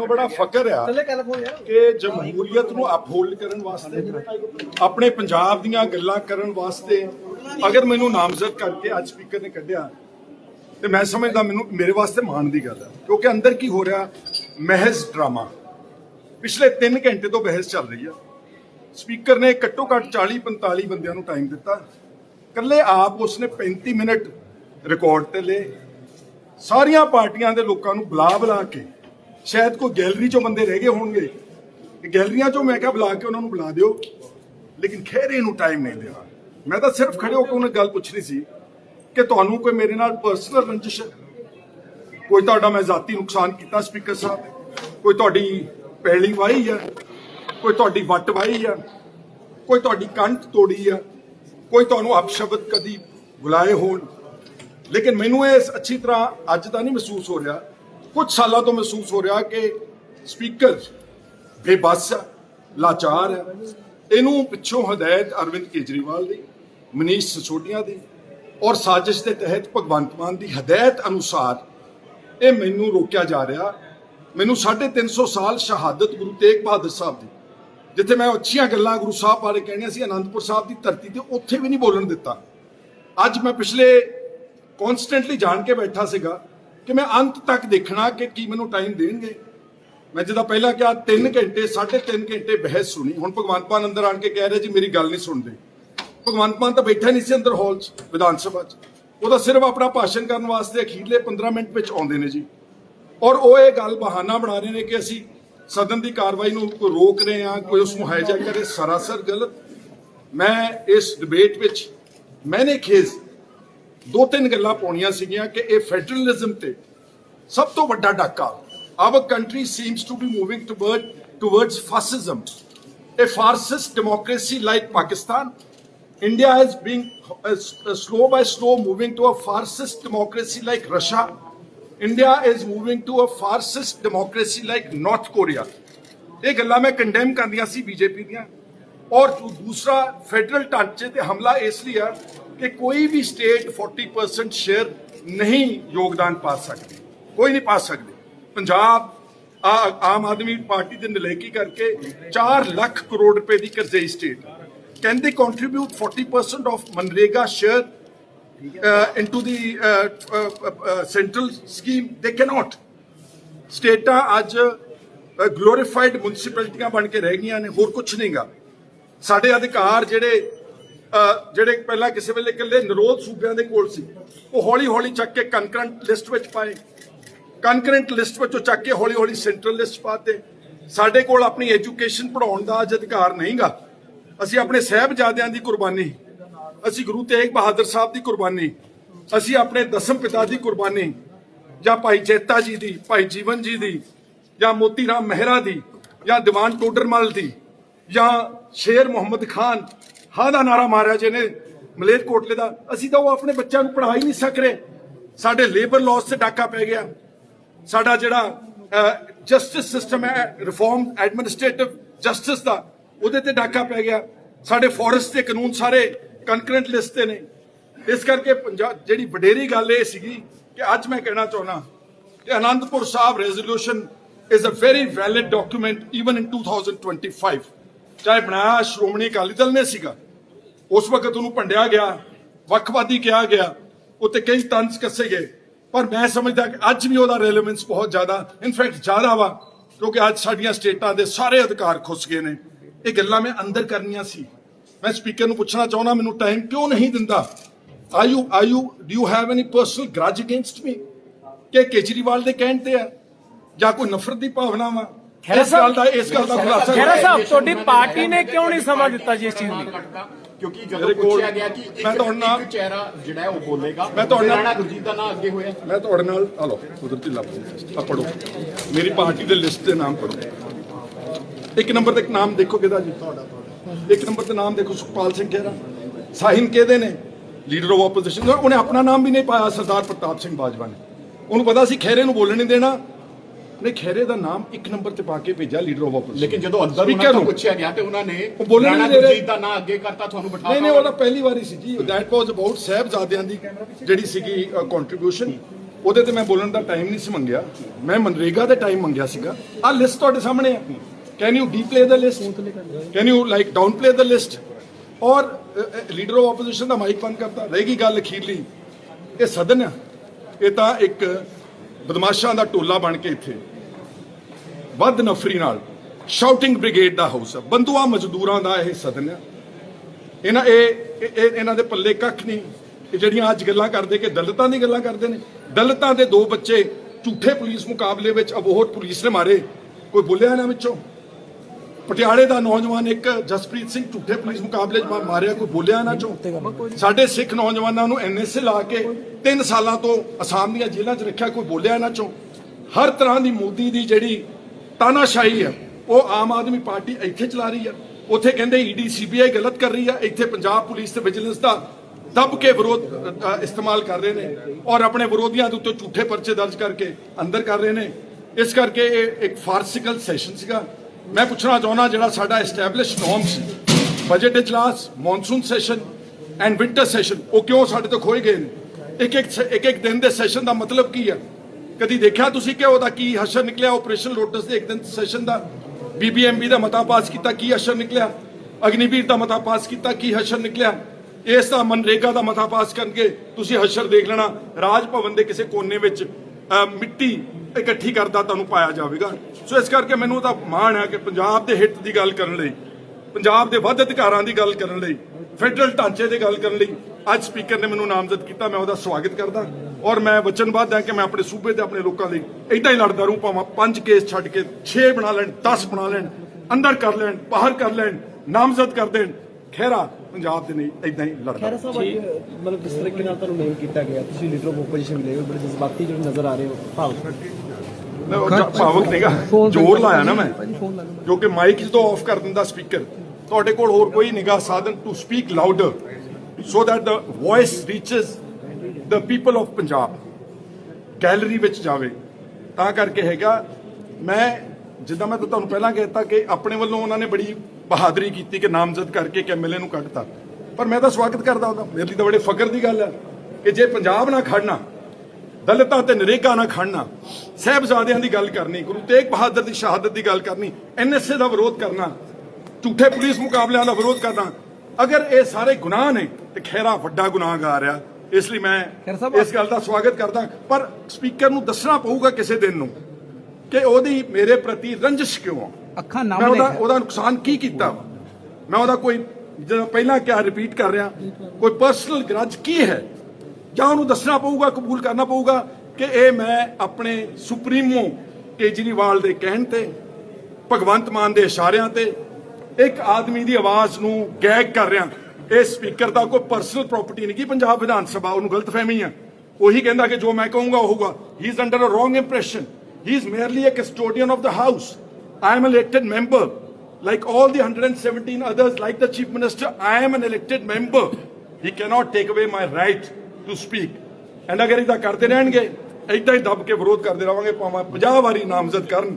ਮੈਨੂੰ ਬੜਾ ਫਕਰ ਆ ਕਿ ਜਮਹੂਰੀਅਤ ਨੂੰ ਅਪਹੋਲਡ ਕਰਨ ਵਾਸਤੇ ਆਪਣੇ ਪੰਜਾਬ ਦੀਆਂ ਗੱਲਾਂ ਕਰਨ ਵਾਸਤੇ ਅਗਰ ਮੈਨੂੰ ਨਾਮਜ਼ਦ ਕਰਕੇ ਅੱਜ ਸਪੀਕਰ ਨੇ ਕੱਢਿਆ ਤੇ ਮੈਂ ਸਮਝਦਾ ਮੈਨੂੰ ਮੇਰੇ ਵਾਸਤੇ ਮਾਣ ਦੀ ਗੱਲ ਹੈ ਕਿਉਂਕਿ ਅੰਦਰ ਕੀ ਹੋ ਰਿਹਾ ਮਹਿਜ਼ ਡਰਾਮਾ। ਪਿਛਲੇ 3 ਘੰਟੇ ਤੋਂ ਬਹਿਸ ਚੱਲ ਰਹੀ ਆ। ਸਪੀਕਰ ਨੇ ਘੱਟੋ ਘੱਟ 40 45 ਬੰਦਿਆਂ ਨੂੰ ਟਾਈਮ ਦਿੱਤਾ। ਕੱਲੇ ਆਪ ਉਸਨੇ 35 ਮਿੰਟ ਰਿਕਾਰਡ ਤੇ ਲਏ। ਸਾਰੀਆਂ ਪਾਰਟੀਆਂ ਦੇ ਲੋਕਾਂ ਨੂੰ ਬੁਲਾ ਬੁਲਾ ਕੇ ਸ਼ਾਇਦ ਕੋਈ ਗੈਲਰੀ ਚੋਂ ਬੰਦੇ ਰਹਿ ਗਏ ਹੋਣਗੇ। ਗੈਲਰੀਆਂ ਚੋਂ ਮੈਂ ਕਿਹਾ ਬੁਲਾ ਕੇ ਉਹਨਾਂ ਨੂੰ ਬੁਲਾ ਦਿਓ। ਲੇਕਿਨ ਖੈਰੇ ਨੂੰ ਟਾਈਮ ਨਹੀਂ ਦੇਣਾ। ਮੈਂ ਤਾਂ ਸਿਰਫ ਖੜੇ ਹੋ ਕੇ ਉਹਨਾਂ ਗੱਲ ਪੁੱਛਣੀ ਸੀ ਕਿ ਤੁਹਾਨੂੰ ਕੋਈ ਮੇਰੇ ਨਾਲ ਪਰਸਨਲ ਰੰਜਿਸ਼ ਹੈ? ਕੋਈ ਤੁਹਾਡਾ ਮੈਂ ਜ਼ਾਤੀ ਨੁਕਸਾਨ ਕੀਤਾ ਸਪੀਕਰ ਸਾਹਿਬ? ਕੋਈ ਤੁਹਾਡੀ ਪੈਲੀ ਵਾਹੀ ਹੈ? ਕੋਈ ਤੁਹਾਡੀ ਵੱਟ ਵਾਹੀ ਹੈ? ਕੋਈ ਤੁਹਾਡੀ ਕੰਠ ਤੋੜੀ ਹੈ? ਕੋਈ ਤੁਹਾਨੂੰ ਅਪਸ਼ਬਦ ਕਦੀ ਬੁਲਾਏ ਹੋਣ? ਲੇਕਿਨ ਮੈਨੂੰ ਇਹ ਅੱਛੀ ਤਰ੍ਹਾਂ ਅੱਜ ਤਾਂ ਨਹੀਂ ਮਹਿਸੂਸ ਹੋ ਰਿਹਾ ਕੁਝ ਸਾਲਾਂ ਤੋਂ ਮਹਿਸੂਸ ਹੋ ਰਿਹਾ ਕਿ ਸਪੀਕਰ ਬੇਬਸ ਆ, ਲਾਚਾਰ ਹੈ ਇਹਨੂੰ ਪਿੱਛੋਂ ਹਦਾਇਤ ਅਰਵਿੰਦ ਕੇਜਰੀਵਾਲ ਦੀ, ਮਨੀਸ਼ ਸਿਸੋਡੀਆ ਦੀ ਔਰ ਸਾਜ਼ਿਸ਼ ਦੇ ਤਹਿਤ ਭਗਵੰਤ ਮਾਨ ਦੀ ਹਦਾਇਤ ਅਨੁਸਾਰ ਇਹ ਮੈਨੂੰ ਰੋਕਿਆ ਜਾ ਰਿਹਾ। ਮੈਨੂੰ 350 ਸਾਲ ਸ਼ਹਾਦਤ ਗੁਰੂ ਤੇਗ ਬਹਾਦਰ ਸਾਹਿਬ ਦੀ, ਜਿੱਥੇ ਮੈਂ ਅੱਛੀਆਂ ਗੱਲਾਂ ਗੁਰੂ ਸਾਹਿਬ ਬਾਰੇ ਕਹਿਣੀਆਂ ਸੀ, ਅਨੰਦਪੁਰ ਸਾਹਿਬ ਦੀ ਧਰਤੀ ਤੇ ਉੱਥੇ ਵੀ ਨਹੀਂ ਬੋਲਣ ਦਿੱਤਾ। ਅੱਜ ਮੈਂ ਪਿਛਲੇ ਕਨਸਟੈਂਟਲੀ ਜਾਣ ਕੇ ਬੈਠਾ ਸੀਗਾ ਕਿ ਮੈਂ ਅੰਤ ਤੱਕ ਦੇਖਣਾ ਕਿ ਕੀ ਮੈਨੂੰ ਟਾਈਮ ਦੇਣਗੇ। ਮੈਂ ਜਿਹਦਾ ਪਹਿਲਾਂ ਕਿਹਾ 3 ਘੰਟੇ 3.5 ਘੰਟੇ ਬਹਿਸ ਸੁਣੀ। ਹੁਣ ਭਗਵੰਤ ਮਾਨ ਅੰਦਰ ਆਣ ਕੇ ਕਹਿ ਰਿਹਾ ਜੀ, ਮੇਰੀ ਗੱਲ ਨਹੀਂ ਸੁਣਦੇ। ਭਗਵੰਤ ਮਾਨ ਤਾਂ ਬੈਠਾ ਨਹੀਂ ਸੀ ਅੰਦਰ ਹਾਲ 'ਚ, ਵਿਧਾਨ ਸਭਾ 'ਚ। ਉਹ ਤਾਂ ਸਿਰਫ ਆਪਣਾ ਭਾਸ਼ਣ ਕਰਨ ਵਾਸਤੇ ਅਖੀਰਲੇ 15 ਮਿੰਟ ਵਿੱਚ ਆਉਂਦੇ ਨੇ ਜੀ। ਔਰ ਉਹ ਇਹ ਗੱਲ ਬਹਾਨਾ ਬਣਾ ਰਹੇ ਨੇ ਕਿ ਅਸੀਂ ਸਦਨ ਦੀ ਕਾਰਵਾਈ ਨੂੰ ਕੋਈ ਰੋਕ ਰਹੇ ਹਾਂ, ਕੋਈ ਉਸ ਨੂੰ ਹਾਈਜੈਕ ਕਰੇ, ਸਰਾਸਰ ਗਲਤ। ਮੈਂ ਇਸ ਡਿਬੇਟ ਵਿੱਚ ਮੈਨੇ ਖੇਜ਼ ਦੋ ਤਿੰਨ ਗੱਲਾਂ ਪਾਉਣੀਆਂ ਸੀਗੀਆਂ ਕਿ ਇਹ ਫੈਡਰਲਿਜ਼ਮ ਤੇ ਸਭ ਤੋਂ ਵੱਡਾ ਡਾਕਾ our country seems to be moving toward towards fascism a fascist democracy like Pakistan. India is being uh, s- uh, slow by slow moving to a fascist democracy like Russia. India is moving to a fascist democracy like North Korea. ਇਹ ਗੱਲਾਂ ਮੈਂ condemn ਕਰਨੀਆਂ ਸੀ BJP ਦੀਆਂ ਔਰ ਜੋ ਦੂਸਰਾ federal ਢਾਂਚੇ ਤੇ ਹਮਲਾ ਇਸ ਲਈ ਆ ਕਿ ਕੋਈ ਵੀ ਸਟੇਟ 40% ਸ਼ੇਅਰ ਨਹੀਂ ਯੋਗਦਾਨ ਪਾ ਸਕਦੀ। ਕੋਈ ਨਹੀਂ ਪਾ ਸਕਦੀ। ਪੰਜਾਬ ਆਮ ਆਦਮੀ ਪਾਰਟੀ ਦੇ ਨਲੇਕੀ ਕਰਕੇ 4 ਲੱਖ ਕਰੋੜ ਰੁਪਏ ਦੀ ਕਰਜ਼ੇ state can they contribute 40% of MNREGA share into the central scheme they cannot ਸਟੇਟਾਂ ਅੱਜ ਗਲੋਰੀਫਾਈਡ ਮਿਊਨਿਸਪੈਲਿਟੀਆਂ ਬਣ ਕੇ ਰਹਿ ਗਈਆਂ ਨੇ। ਹੋਰ ਕੁਝ ਨਹੀਂਗਾ। ਸਾਡੇ ਅਧਿਕਾਰ ਜਿਹੜੇ ਜਿਹੜੇ ਪਹਿਲਾਂ ਕਿਸੇ ਵੇਲੇ ਇਕੱਲੇ ਨਿਰੋਧ ਸੂਬਿਆਂ ਦੇ ਕੋਲ ਸੀ, ਉਹ ਹੌਲੀ ਹੌਲੀ ਚੱਕ ਕੇ ਕੰਕਰੈਂਟ ਲਿਸਟ ਵਿੱਚ ਪਾਏ। ਕੰਕਰੈਂਟ ਲਿਸਟ ਵਿੱਚੋਂ ਚੱਕ ਕੇ ਹੌਲੀ ਹੌਲੀ ਸੈਂਟਰਲ ਲਿਸਟ ਪਾਤੇ। ਸਾਡੇ ਕੋਲ ਆਪਣੀ ਐਜੂਕੇਸ਼ਨ ਪੜਾਉਣ ਦਾ ਅੱਜ ਅਧਿਕਾਰ ਨਹੀਂਗਾ। ਅਸੀਂ ਆਪਣੇ ਸਹਿਬਜ਼ਾਦਿਆਂ ਦੀ ਕੁਰਬਾਨੀ, ਅਸੀਂ ਗੁਰੂ ਤੇਗ ਬਹਾਦਰ ਸਾਹਿਬ ਦੀ ਕੁਰਬਾਨੀ, ਅਸੀਂ ਆਪਣੇ ਦਸਮ ਪਿਤਾ ਦੀ ਕੁਰਬਾਨੀ, ਜਾਂ ਭਾਈ ਚੇਤਾ ਜੀ ਦੀ, ਭਾਈ ਜੀਵਨ ਜੀ ਦੀ, ਜਾਂ ਮੋਤੀ ਰਾਮ ਮਹਿਰਾ ਦੀ, ਜਾਂ ਦੀਵਾਨ ਟੋਡਰਮਲ ਦੀ, ਜਾਂ ਸ਼ੇਰ ਮੁਹੰਮਦ ਖਾਨ ਹਾਂ ਦਾ ਨਾਰਾ ਮਾਰਿਆ ਜਿਹਨੇ ਮਲੇਰ ਕੋਟਲੇ ਦਾ। ਅਸੀਂ ਤਾਂ ਉਹ ਆਪਣੇ ਬੱਚਿਆਂ ਨੂੰ ਪੜ੍ਹਾ ਹੀ ਨਹੀਂ ਸਕ ਰਹੇ। ਸਾਡੇ ਲੇਬਰ ਲਾਅਸ ਤੇ ਡਾਕਾ ਪੈ ਗਿਆ। ਸਾਡਾ ਜਿਹੜਾ ਜਸਟਿਸ ਸਿਸਟਮ ਹੈ ਰਿਫਾਰਮ ਐਡਮਿਨਿਸਟ੍ਰੇਟਿਵ ਜਸਟਿਸ ਦਾ, ਉਹਦੇ ਤੇ ਡਾਕਾ ਪੈ ਗਿਆ। ਸਾਡੇ ਫੋਰੈਸਟ ਦੇ ਕਾਨੂੰਨ ਸਾਰੇ ਕੰਕਰੈਂਟ ਲਿਸਟ ਤੇ ਨੇ। ਇਸ ਕਰਕੇ ਪੰਜਾਬ, ਜਿਹੜੀ ਵਡੇਰੀ ਗੱਲ ਇਹ ਸੀਗੀ ਕਿ ਅੱਜ ਮੈਂ ਕਹਿਣਾ ਚਾਹੁੰਦਾ ਕਿ Anandpur Sahib resolution is a very valid document even in 2025 ਚਾਹੇ ਬਣਾਇਆ ਸ਼੍ਰੋਮਣੀ ਅਕਾਲੀ ਦਲ ਨੇ ਸੀਗਾ, ਉਸ ਵਕਤ ਉਹਨੂੰ ਭੰਡਿਆ ਗਿਆ, ਵੱਖਵਾਦੀ ਕਿਹਾ ਗਿਆ, ਉੱਤੇ ਕਈ ਤੰਜ ਕੱਸੇ ਗਏ। ਪਰ ਮੈਂ ਸਮਝਦਾ ਕਿ ਅੱਜ ਵੀ ਉਹਦਾ ਰੈਲੇਵੈਂਸ ਬਹੁਤ ਜ਼ਿਆਦਾ ਇਨਫੈਕਟ ਜ਼ਿਆਦਾ ਵਾ, ਕਿਉਂਕਿ ਅੱਜ ਸਾਡੀਆਂ ਸਟੇਟਾਂ ਦੇ ਸਾਰੇ ਅਧਿਕਾਰ ਖੁੱਸ ਗਏ ਨੇ। ਇਹ ਗੱਲਾਂ ਮੈਂ ਅੰਦਰ ਕਰਨੀਆਂ ਸੀ। ਮੈਂ ਸਪੀਕਰ ਨੂੰ ਪੁੱਛਣਾ ਚਾਹੁੰਦਾ, ਮੈਨੂੰ ਟਾਈਮ ਕਿਉਂ ਨਹੀਂ ਦਿੰਦਾ? Are you are you do you have any personal grudge against me ਕਿ ਕੇਜਰੀਵਾਲ ਦੇ ਕਹਿਣ ਤੇ ਆ, ਜਾਂ ਕੋਈ ਨਫ਼ਰਤ ਦੀ ਭਾਵਨਾ ਵਾ? ਇਸ ਗੱਲ ਦਾ ਇਸ ਗੱਲ ਦਾ ਖੁਲਾਸਾ ਖਹਿਰਾ ਸਾਹਿਬ ਤੁਹਾਡੀ ਪਾਰਟੀ ਨੇ ਕਿਉਂ ਨਹੀਂ ਸਮਾਂ ਦਿੱਤਾ ਜੀ ਇਸ ਚੀਜ਼ ਲਈ ਕਿਉਂਕਿ ਜਦੋਂ ਮੇਰੇ ਕੋਲ- ਪੁੱਛਿਆ ਗਿਆ ਕਿ ਇੱਕ ਮੈਂ ਤੁਹਾਡੇ ਨਾਲ- ਇੱਕ ਚਿਹਰਾ ਜਿਹੜਾ ਹੈ ਉਹ ਬੋਲੇਗਾ ਮੈਂ ਤੁਹਾਡੇ ਨਾਲ- ਰਾਣਾ ਗੁਰਜੀਤ ਦਾ ਨਾਂ ਅੱਗੇ ਹੋਇਆ। ਮੈਂ ਤੁਹਾਡੇ ਨਾਲ ਆ ਲਓ ਕੁਦਰਤੀ ਲੱਭ ਆ ਪੜੋ ਮੇਰੀ ਪਾਰਟੀ ਦੇ ਲਿਸਟ ਦੇ ਨਾਮ ਪੜੋ ਇੱਕ ਨੰਬਰ ਤੇ ਨਾਮ ਦੇਖੋ ਕਿਹਦਾ ਜੀ। ਤੁਹਾਡਾ ਇੱਕ ਨੰਬਰ ਤੇ ਨਾਮ ਦੇਖੋ ਸੁਖਪਾਲ ਸਿੰਘ ਖਹਿਰਾ। ਸਾഹിਨ ਕਿਹਦੇ ਨੇ? ਲੀਡਰ ਆਫ ਆਪੋਜੀਸ਼ਨ ਉਹਨੇ ਆਪਣਾ ਨਾਮ ਵੀ ਨਹੀਂ ਪਾਇਆ ਸਰਦਾਰ ਪ੍ਰਤਾਪ ਸਿੰਘ ਬਾਜਵਾ ਨੇ। ਉਹਨੂੰ ਪਤਾ ਸੀ ਖਹਿਰੇ ਨੂੰ ਬੋਲਣ ਨਹੀਂ ਦੇਣਾ। ਨੇ ਖਹਿਰੇ ਦਾ ਨਾਮ ਇੱਕ ਨੰਬਰ ਤੇ ਪਾ ਕੇ ਭੇਜਿਆ ਲੀਡਰ ਆਫ ਆਪੋਜੀਸ਼ਨ। ਲੇਕਿਨ ਜਦੋਂ ਅੰਦਰ ਉਹਨਾਂ ਤੋਂ। ਪੁੱਛਿਆ ਗਿਆ ਤੇ ਉਹਨਾਂ ਨੇ ਉਹ ਬੋਲਣ ਰਾਣਾ ਨਹੀਂ ਦੇ ਰਹੇ। ਗੁਰਜੀਤ ਦਾ ਨਾਂ ਅੱਗੇ ਕਰਤਾ ਤੁਹਾਨੂੰ ਬਿਠਾ ਨਹੀਂ ਨਹੀਂ ਉਹ ਤਾਂ ਪਹਿਲੀ ਵਾਰੀ ਸੀ ਜੀ। ਦੈਟ ਵਾਸ ਅਬਾਊਟ ਸਾਹਿਬਜ਼ਾਦਿਆਂ ਦੀ ਜਿਹੜੀ ਸੀਗੀ ਕੰਟਰੀਬਿਊਸ਼ਨ ਉਹਦੇ ਤੇ ਮੈਂ ਬੋਲਣ ਦਾ ਟਾਈਮ ਨਹੀਂ ਸੀ ਮੰਗਿਆ। ਮੈਂ ਮਨਰੇਗਾ ਦਾ ਟਾਈਮ ਮੰਗਿਆ ਸੀਗਾ। ਆ ਲਿਸਟ ਤੁਹਾਡੇ ਸਾਹਮਣੇ ਆ। Can you downplay the list can you like downplay the list ਔਰ ਲੀਡਰ ਆਫ ਆਪੋਜੀਸ਼ਨ ਦਾ ਮਾਈਕ ਬੰਦ ਕਰਤਾ। ਰਹੇਗੀ ਗੱਲ ਅਖੀਰਲੀ ਇਹ ਸਦਨ ਆ। ਇਹ ਤਾਂ ਇੱਕ ਬਦਮਾਸ਼ਾਂ ਦਾ ਟੋਲਾ ਬਣ ਕੇ ਇੱਥੇ। ਵੱਧ ਨਫਰੀ ਨਾਲ ਸ਼ਾਊਟਿੰਗ ਬ੍ਰਿਗੇਡ ਦਾ ਹਾਊਸ ਹੈ ਬੰਦੂਆ ਮਜ਼ਦੂਰਾਂ ਦਾ ਇਹ ਸਦਨ ਆ। ਇਹਨਾਂ ਇਹ ਇਹਨਾਂ ਦੇ ਪੱਲੇ ਕੱਖ ਨਹੀਂ। ਇਹ ਜਿਹੜੀਆਂ ਅੱਜ ਗੱਲਾਂ ਕਰਦੇ ਕਿ ਦਲਿਤਾਂ ਦੀ ਗੱਲਾਂ ਕਰਦੇ ਨੇ। ਦਲਿਤਾਂ ਦੇ ਦੋ ਬੱਚੇ ਝੂਠੇ ਪੁਲਿਸ ਮੁਕਾਬਲੇ ਵਿੱਚ ਅਬੋਹਰ ਪੁਲਿਸ ਨੇ ਮਾਰੇ। ਕੋਈ ਬੋਲਿਆ ਇਹਨਾਂ ਵਿੱਚੋਂ? ਪਟਿਆਲੇ ਦਾ ਨੌਜਵਾਨ ਇੱਕ ਜਸਪ੍ਰੀਤ ਸਿੰਘ ਝੂਠੇ ਪੁਲਿਸ ਮੁਕਾਬਲੇ 'ਚ ਮਾਰਿਆ। ਕੋਈ ਬੋਲਿਆ ਇਹਨਾਂ ਚੋਂ ਸਾਡੇ ਸਿੱਖ ਨੌਜਵਾਨਾਂ ਨੂੰ ਐਨਐਸਏ ਲਾ ਕੇ 3 ਸਾਲਾਂ ਤੋਂ ਅਸਾਮ ਦੀਆਂ ਜੇਲ੍ਹਾਂ 'ਚ ਰੱਖਿਆ। ਕੋਈ ਬੋਲਿਆ ਇਹਨਾਂ ਚੋਂ ਹਰ ਤਰ੍ਹਾਂ ਦੀ ਮੋਦੀ ਦੀ ਜਿਹੜੀ ਤਾਨਾਸ਼ਾਹੀ ਹੈ। ਉਹ ਆਮ ਆਦਮੀ ਪਾਰਟੀ ਇੱਥੇ ਚਲਾ ਰਹੀ ਹੈ। ਉੱਥੇ ਕਹਿੰਦੇ ਈਡੀ, ਸੀਬੀਆਈ ਗਲਤ ਕਰ ਰਹੀ ਹੈ। ਇੱਥੇ ਪੰਜਾਬ ਪੁਲਿਸ ਤੇ ਵਿਜੀਲੈਂਸ ਦਾ ਦਬ ਕੇ ਵਿਰੋਧ ਇਸਤੇਮਾਲ ਕਰ ਰਹੇ ਨੇ ਔਰ ਆਪਣੇ ਵਿਰੋਧੀਆਂ ਦੇ ਉੱਤੇ ਝੂਠੇ ਪਰਚੇ ਦਰਜ ਕਰਕੇ ਅੰਦਰ ਕਰ ਰਹੇ ਨੇ। ਇਸ ਕਰਕੇ ਇਹ ਇੱਕ ਫਾਰਸਿਕਲ ਸੈਸ਼ਨ ਸੀਗਾ। ਮੈਂ ਪੁੱਛਣਾ ਚਾਹੁੰਦਾ ਜਿਹੜਾ ਸਾਡਾ ਐਸਟੈਬਲਿਸ਼ ਨੋਰਮ ਸੀ। ਬਜਟ ਇਜਲਾਸ monsoon session and winter session ਉਹ ਕਿਉਂ ਸਾਡੇ ਤੋਂ ਖੋਏ ਗਏ ਨੇ? ਇੱਕ ਇੱਕ ਇੱਕ ਇੱਕ ਦਿਨ ਦੇ ਸੈਸ਼ਨ ਦਾ ਮਤਲਬ ਕੀ ਹੈ? ਕਦੀ ਦੇਖਿਆ ਤੁਸੀਂ ਕਿ ਉਹਦਾ ਕੀ ਹਸ਼ਰ ਨਿਕਲਿਆ? ਆਪਰੇਸ਼ਨ ਲੋਟਸ ਦੇ ਇੱਕ ਦਿਨ ਸੈਸ਼ਨ ਦਾ ਬੀਬੀਐਮਬੀ ਦਾ ਮਤਾ ਪਾਸ ਕੀਤਾ, ਕੀ ਹਸ਼ਰ ਨਿਕਲਿਆ? ਅਗਨੀਵੀਰ ਦਾ ਮਤਾ ਪਾਸ ਕੀਤਾ, ਕੀ ਹਸ਼ਰ ਨਿਕਲਿਆ? ਇਸ ਦਾ ਮਨਰੇਗਾ ਦਾ ਮਤਾ ਪਾਸ ਕਰਕੇ ਤੁਸੀਂ ਹਸ਼ਰ ਦੇਖ ਲੈਣਾ। ਰਾਜ ਭਵਨ ਦੇ ਕਿਸੇ ਕੋਨੇ ਵਿੱਚ ਮਿੱਟੀ ਇਕੱਠੀ ਕਰਦਾ ਤੁਹਾਨੂੰ ਪਾਇਆ ਜਾਵੇਗਾ। ਸੋ ਇਸ ਕਰਕੇ ਮੈਨੂੰ ਤਾਂ ਮਾਣ ਹੈ ਕਿ ਪੰਜਾਬ ਦੇ ਹਿੱਤ ਦੀ ਗੱਲ ਕਰਨ ਲਈ, ਪੰਜਾਬ ਦੇ ਵੱਧ ਅਧਿਕਾਰਾਂ ਦੀ ਗੱਲ ਕਰਨ ਲਈ, ਫੈਡਰਲ ਢਾਂਚੇ ਦੀ ਗੱਲ ਕਰਨ ਲਈ ਅੱਜ ਸਪੀਕਰ ਨੇ ਮੈਨੂੰ ਨਾਮਜ਼ਦ ਕੀਤਾ ਮੈਂ ਉਹਦਾ ਸਵਾਗਤ ਕਰਦਾ ਔਰ ਮੈਂ ਵਚਨਬੱਧ ਹਾਂ ਕਿ ਮੈਂ ਆਪਣੇ ਸੂਬੇ ਤੇ ਆਪਣੇ ਲੋਕਾਂ ਲਈ ਇਦਾਂ ਹੀ ਲੜਦਾ ਰਹੂੰ ਭਾਵੇਂ ਪੰਜ ਕੇਸ ਛੱਡ ਕੇ 6 ਬਣਾ ਲੈਣ 10 ਬਣਾ ਲੈਣ ਅੰਦਰ ਕਰ ਲੈਣ ਬਾਹਰ ਕਰ ਲੈਣ ਨਾਮਜ਼ਦ ਕਰ ਦੇਣ। ਖੈਰਾ ਪੰਜਾਬ ਦੇ ਨਹੀਂ ਇਦਾਂ ਹੀ ਲੜਦਾ ਖੈਰ ਸਾਹਿਬ ਅੱਜ ਮਤਲਬ ਜਿਸ ਤਰੀਕੇ ਨਾਲ ਤੁਹਾਨੂੰ ਨੇਮ ਕੀਤਾ ਗਿਆ? ਤੁਸੀਂ ਲੀਡਰ ਆਫ ਆਪੋਜੀਸ਼ਨ ਮਿਲੇ ਹੋ ਬੜੇ ਜਜ਼ਬਾਤੀ ਜਿਹੜੇ ਨਜ਼ਰ ਆ ਰਹੇ ਹੋ ਭਾਵ ਮੈਂ ਉਹ ਜ- ਭਾਵੁਕ ਨਹੀਂਗਾ ਜ਼ੋਰ ਲਾਇਆ ਨਾ ਮੈਂ। ਜੋ ਕਿ ਮਾਈਕ ਜਦੋਂ ਆਫ ਕਰ ਦਿੰਦਾ ਸਪੀਕਰ। ਤੁਹਾਡੇ ਕੋਲ ਹੋਰ ਕੋਈ ਨਿਗਾਹ ਸਾਧਨ to speak louder so that the voice reaches the people of Punjab gallery ਵਿੱਚ ਜਾਵੇ। ਤਾਂ ਕਰਕੇ ਹੈਗਾ, ਮੈਂ ਜਿੱਦਾਂ ਮੈਂ ਤਾਂ ਤੁਹਾਨੂੰ ਪਹਿਲਾਂ ਕਹਿਤਾ ਕਿ ਆਪਣੇ ਵੱਲੋਂ ਉਹਨਾਂ ਨੇ ਬੜੀ ਬਹਾਦਰੀ ਕੀਤੀ ਕਿ ਨਾਮਜ਼ਦ ਕਰਕੇ ਕਿ ਐਮਐਲਏ ਨੂੰ ਕੱਢਤਾ। ਪਰ ਮੈਂ ਤਾਂ ਸਵਾਗਤ ਕਰਦਾ ਉਹਦਾ। ਮੇਰੇ ਲਈ ਤਾਂ ਬੜੇ ਫਖਰ ਦੀ ਗੱਲ ਹੈ ਕਿ ਜੇ ਪੰਜਾਬ ਨਾਲ ਖੜਨਾ, ਦਲਿਤਾਂ ਤੇ ਨਰੇਗਾ ਨਾਲ ਖੜਨਾ, ਸਹਿਬਜ਼ਾਦਿਆਂ ਦੀ ਗੱਲ ਕਰਨੀ, ਗੁਰੂ ਤੇਗ ਬਹਾਦਰ ਦੀ ਸ਼ਹਾਦਤ ਦੀ ਗੱਲ ਕਰਨੀ ਐਨਐਸਏ ਦਾ ਵਿਰੋਧ ਕਰਨਾ, ਝੂਠੇ ਪੁਲਿਸ ਮੁਕਾਬਲਿਆਂ ਦਾ ਵਿਰੋਧ ਕਰਨਾ, ਅਗਰ ਇਹ ਸਾਰੇ ਗੁਨਾਹ ਨੇ ਤੇ ਖੈਰਾ ਵੱਡਾ ਗੁਨਾਹਗਾਰ ਆ। ਇਸ ਲਈ ਮੈਂ ਇਸ ਗੱਲ ਦਾ ਸਵਾਗਤ ਕਰਦਾ। ਪਰ ਸਪੀਕਰ ਨੂੰ ਦੱਸਣਾ ਪਊਗਾ ਕਿਸੇ ਦਿਨ ਨੂੰ ਕਿ ਉਹਦੀ ਮੇਰੇ ਪ੍ਰਤੀ ਰੰਜਿਸ਼ ਕਿਉਂ ਆ? ਅੱਖਾਂ ਮੈਂ ਉਹਦਾ ਉਹਦਾ ਨੁਕਸਾਨ ਕੀ ਕੀਤਾ? ਮੈਂ ਉਹਦਾ ਕੋਈ ਜਦੋਂ ਪਹਿਲਾਂ ਕਿਹਾ ਰਿਪੀਟ ਕਰ ਰਿਹਾ। ਕੋਈ ਪਰਸਨਲ ਗਰਜ ਕੀ ਹੈ? ਜਾਂ ਉਹਨੂੰ ਦੱਸਣਾ ਪਊਗਾ ਕਬੂਲ ਕਰਨਾ ਪਊਗਾ ਕਿ ਇਹ ਮੈਂ ਆਪਣੇ ਸੁਪਰੀਮੋ ਕੇਜਰੀਵਾਲ ਦੇ ਕਹਿਣ ਤੇ ਭਗਵੰਤ ਮਾਨ ਦੇ ਇਸ਼ਾਰਿਆਂ ਤੇ ਇੱਕ ਆਦਮੀ ਦੀ ਆਵਾਜ਼ ਨੂੰ ਗੈਗ ਕਰ ਰਿਹਾ। ਇਹ ਸਪੀਕਰ ਦਾ ਕੋਈ ਪਰਸਨਲ ਪ੍ਰਾਪਰਟੀ ਨਹੀਂ ਕਿ ਪੰਜਾਬ ਵਿਧਾਨ ਸਭਾ ਉਹਨੂੰ ਗਲਤਫਹਿਮੀ ਆ ਉਹੀ ਕਹਿੰਦਾ ਕਿ ਜੋ ਮੈਂ ਕਹੂੰਗਾ ਉਹ ਹੋਊਗਾ he is under a wrong impression he is merely a custodian of the house I am an elected. Like all the 117 others, like the Chief Minister, I am an elected member. He cannot take away my right to speak. And ਅਗਰ ਇਦਾਂ ਕਰਦੇ ਰਹਿਣਗੇ ਇਦਾਂ ਹੀ ਦੱਬ ਕੇ ਵਿਰੋਧ ਕਰਦੇ ਰਵਾਂਗੇ ਭਾਵੇਂ 50 ਵਾਰੀ ਨਾਮਜ਼ਦ ਕਰਨ